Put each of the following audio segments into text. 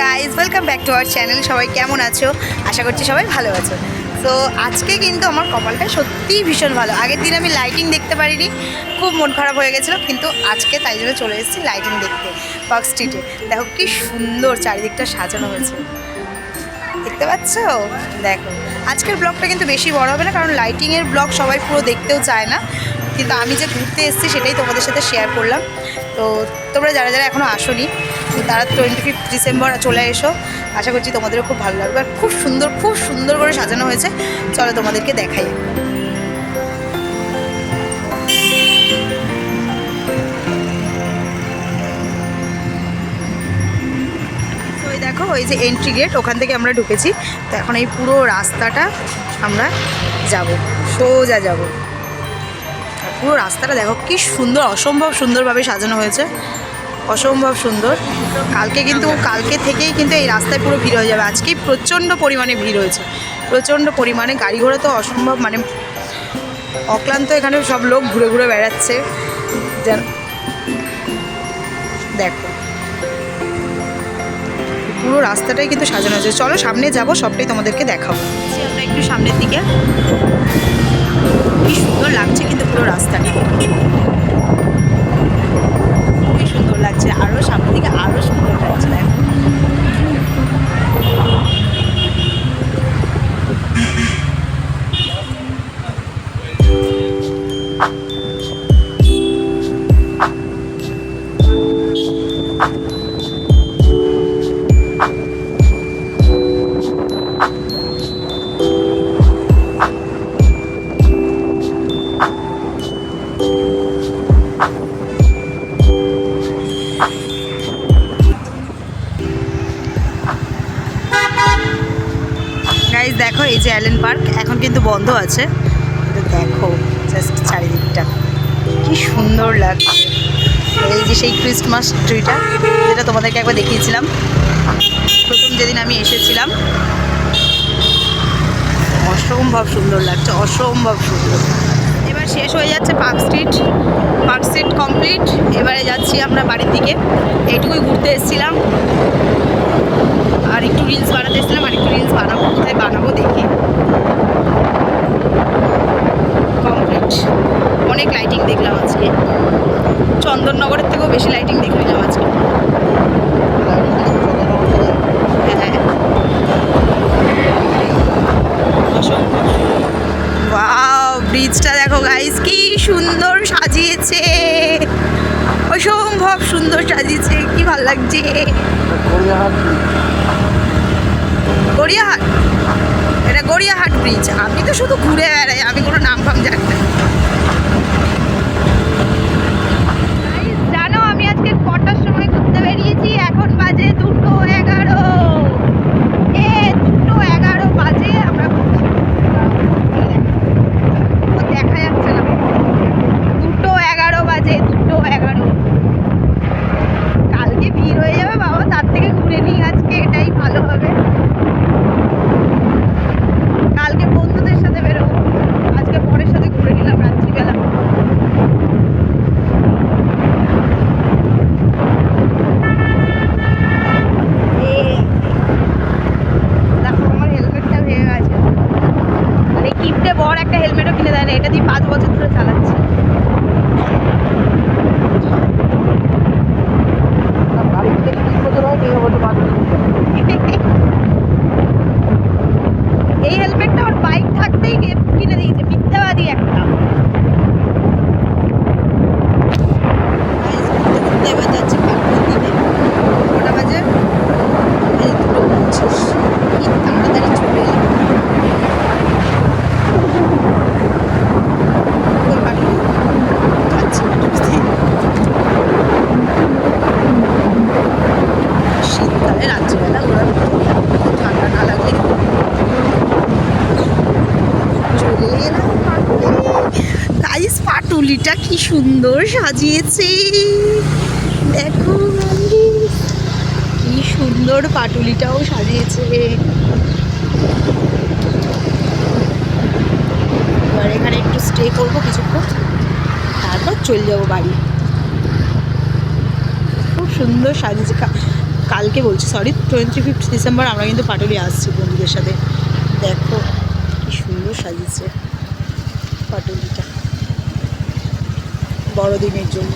Guys welcome back to our channel সবাই কেমন আছো? আশা করছি সবাই ভালো আছো। তো আজকে কিন্তু আমার কপালটা সত্যিই ভীষণ ভালো। আগের দিন আমি লাইটিং দেখতে পারিনি। খুব মন খারাপ হয়ে গেছিল, কিন্তু আজকে তাই জন্য চলে এসেছি লাইটিং দেখতে পার্ক স্ট্রিটে দেখো কি সুন্দর চারিদিকটা সাজানো হয়েছে। দেখতে পাচ্ছ? দেখো। আজকের ব্লগটা কিন্তু বেশি বড় হবে না, কারণ লাইটিংয়ের ব্লগ সবাই পুরো দেখতেও চায় না। কিন্তু আমি যে ঘুরতে এসেছি, সেটাই তোমাদের সাথে শেয়ার করলাম। তো, তোমরা যারা যারা এখনও আসোনি তারা টোয়েন্টি ফিফথ ডিসেম্বর চলে এসো। আশা করছি তোমাদেরও খুব ভালো লাগবে। আর খুব সুন্দর খুব সুন্দর করে সাজানো হয়েছে। চলো তোমাদেরকে দেখাই। দেখো ওই যে এন্ট্রি গেট ওখান থেকে আমরা ঢুকেছি। তো এখন এই পুরো রাস্তাটা আমরা যাব। সোজা যাব। পুরো রাস্তাটা দেখো, কি সুন্দর, অসম্ভব সুন্দরভাবে সাজানো হয়েছে। অসম্ভব সুন্দর। কালকে কিন্তু, কালকে থেকেই কিন্তু এই রাস্তায় পুরো ভিড় হয়ে যাবে। আজকেই প্রচণ্ড পরিমাণে ভিড় হয়েছে। প্রচণ্ড পরিমাণে গাড়ি ঘোড়া তো অসম্ভব মানে অক্লান্ত এখানে সব লোক ঘুরে ঘুরে বেড়াচ্ছে। যেন দেখো। পুরো রাস্তাটাই কিন্তু সাজানো হয়েছে চলো সামনে যাব, সবটাই তোমাদেরকে দেখাবো। আমরা একটু সামনের দিকে। কি সুন্দর লাগছে কিন্তু পুরো রাস্তাটা। লাগছে। আরও সামনের দিকে আরও দেখো, এই যে অ্যালেন পার্ক, এখন কিন্তু বন্ধ আছে। দেখো জাস্ট চারিদিকটা। কি সুন্দর লাগছে। এই যে সেই ক্রিসমাস ট্রিটা যেটা তোমাদেরকে একবার দেখিয়েছিলাম। প্রথম যেদিন আমি এসেছিলাম। অসম্ভব সুন্দর লাগছে, অসম্ভব সুন্দর। এবার শেষ হয়ে যাচ্ছে Park Street Park Street complete এবারে যাচ্ছি আমরা বাড়ির দিকে। এইটুকুই ঘুরতে এসেছিলাম। আর একটু রিলস বানাতে এসেছিলাম, আর একটু রিলস বানাবো। কোথায় বানাবো দেখি কমপ্লিট অনেক লাইটিং দেখলাম আজকে। চন্দননগরের থেকেও বেশি লাইটিং দেখে নিলাম আজকে। হ্যাঁ। ব্রিজটা দেখো গাইস কি সুন্দর সাজিয়েছে। অসম্ভব সুন্দর সাজিয়েছে কি ভালো লাগছে। গড়িয়াহাট এটা গড়িয়াহাট ব্রিজ আমি তো শুধু ঘুরে বেড়াই আমি কোনো নাম ফাম জানি না জানো আমি আজকে কটার সময় ঘুরতে বেরিয়েছি এখন বাজে দুটো এগারো এ দুটো এগারো বাজে আমরা ঘুরছি। ও দেখা যাচ্ছে না দুটো এগারো বাজে দুটো এগারো কালকে ভিড় হয়ে যাবে বাবা তার থেকে ঘুরে নিই আজকে এটাই ভালো হবে কালকে বন্ধুদের সাথে বেরোবো আজকে পরের সাথে ঘুরে নিলাম রাত্রিবেলা এই, দেখো আমার হেলমেটটা ভেঙে গেছে আর এই কিপটে বড় একটা হেলমেটও কিনে দেয় না এটা দিয়ে পাঁচ বছর ধরে চালাচ্ছি এই হেলমেটটা আমার বাইক থাকতেই কে- কিনে দিয়েছে মিথ্যাবাদী একটা এবার যাচ্ছি পার্কের দিকে কটা বাজে এই দুটো পঁচিশ কি তাড়াতাড়ি চলে এলাম কোল পার্কে যাচ্ছি পার্কের শীতকালে রাত্রিবেলা ঘোরার ঠান্ডা না লাগলে চলে এলাম গাইস পাটুলিটা কি সুন্দর সাজিয়েছে। দেখো কি সুন্দর পাটুলিটাও সাজিয়েছে। এবার এখানে একটু স্টে করব কিছুক্ষণ, তারপর চলে যাব বাড়ি। খুব সুন্দর সাজিয়েছে। কালকে বলছি সরি টোয়েন্টি ফিফথ ডিসেম্বর আমরা কিন্তু পাটুলি আসছি বন্ধুদের সাথে। দেখো, কি সুন্দর সাজিয়েছে পাটুলিটা। বড়দিনের জন্য।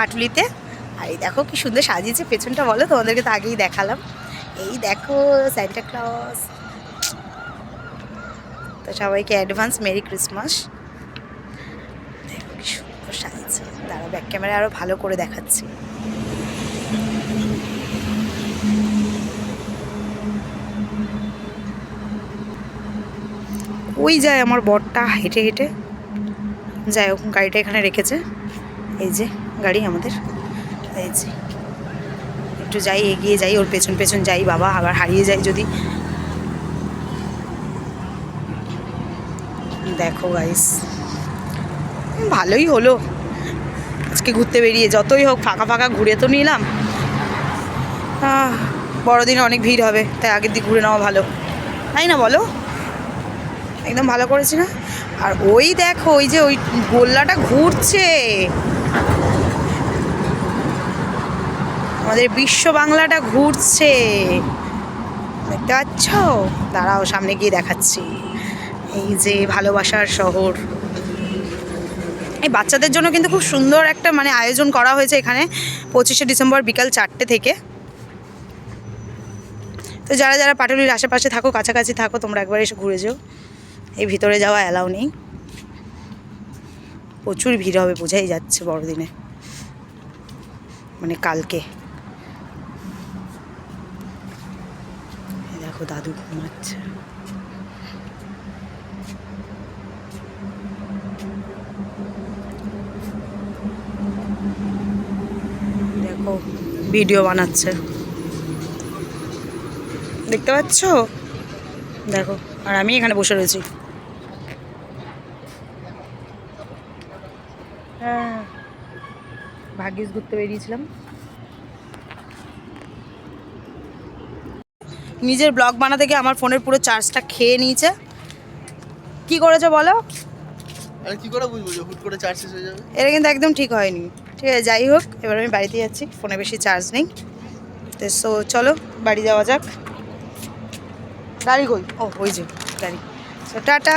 পাটুলিতে। আর এই দেখো কি সুন্দর সাজিয়েছে পেছনটা বলো, তোমাদেরকে তো আগেই দেখালাম। এই দেখো স্যান্টা ক্লজ তো সবাইকে অ্যাডভান্স মেরি ক্রিসমাস দেখো কি সুন্দর সাজিয়েছে। দাঁড়া ব্যাক ক্যামেরা আরও ভালো করে দেখাচ্ছি। ওই যায় আমার বরটা হেঁটে হেঁটে? যাই হোক, গাড়িটা এখানে রেখেছে। এই যে গাড়ি আমাদের। এই যে। একটু যাই, এগিয়ে যাই, ওর পেছন পেছন যাই, বাবা আবার হারিয়ে যাই যদি। দেখো গাইস ভালোই হলো। আজকে ঘুরতে বেরিয়ে যতই হোক, ফাঁকা ফাঁকা ঘুরে তো নিলাম। বড়দিনে অনেক ভিড় হবে, তাই আগের দিক ঘুরে নেওয়া ভালো। তাই না বলো? একদম ভালো করেছি না? আর ওই দেখো, ওই যে ওই গোল্লাটা ঘুরছে। আমাদের বিশ্ব বাংলাটা ঘুরছে। দেখতে পাচ্ছ? দাঁড়াও, সামনে গিয়ে দেখাচ্ছি। এই যে ভালোবাসার শহর। এই বাচ্চাদের জন্য কিন্তু খুব সুন্দর একটা মানে আয়োজন করা হয়েছে এখানে, পঁচিশে ডিসেম্বর বিকাল চারটে থেকে। তো যারা যারা পাটুলির আশেপাশে থাকো, কাছাকাছি থাকো, তোমরা একবার এসে ঘুরে যেও। এই ভিতরে যাওয়া অ্যালাউ নেই। প্রচুর ভিড় হবে, বোঝাই যাচ্ছে বড়দিনে। মানে কালকে। দেখো দাদু ঘুমাচ্ছে। দেখো, ভিডিও বানাচ্ছে। দেখতে পাচ্ছ? দেখো, আর আমি এখানে বসে রয়েছি। ভাগ্যিস ঘুরতে বেরিয়েছিলাম। নিজের ব্লগ বানাতে গিয়ে আমার ফোনের পুরো চার্জটা খেয়ে নিয়েছে। কি করেছে বলো? আরে কি করে বুঝব হুট করে চার্জ শেষ হয়ে যাবে? এটা কিন্তু একদম ঠিক হয়নি। ঠিক আছে যাই হোক এবার আমি বাড়িতে যাচ্ছি ফোনে বেশি চার্জ নেই। তো সো চলো বাড়ি যাওয়া যাক। গাড়ি কই? ও ওই যে গাড়ি। So tata.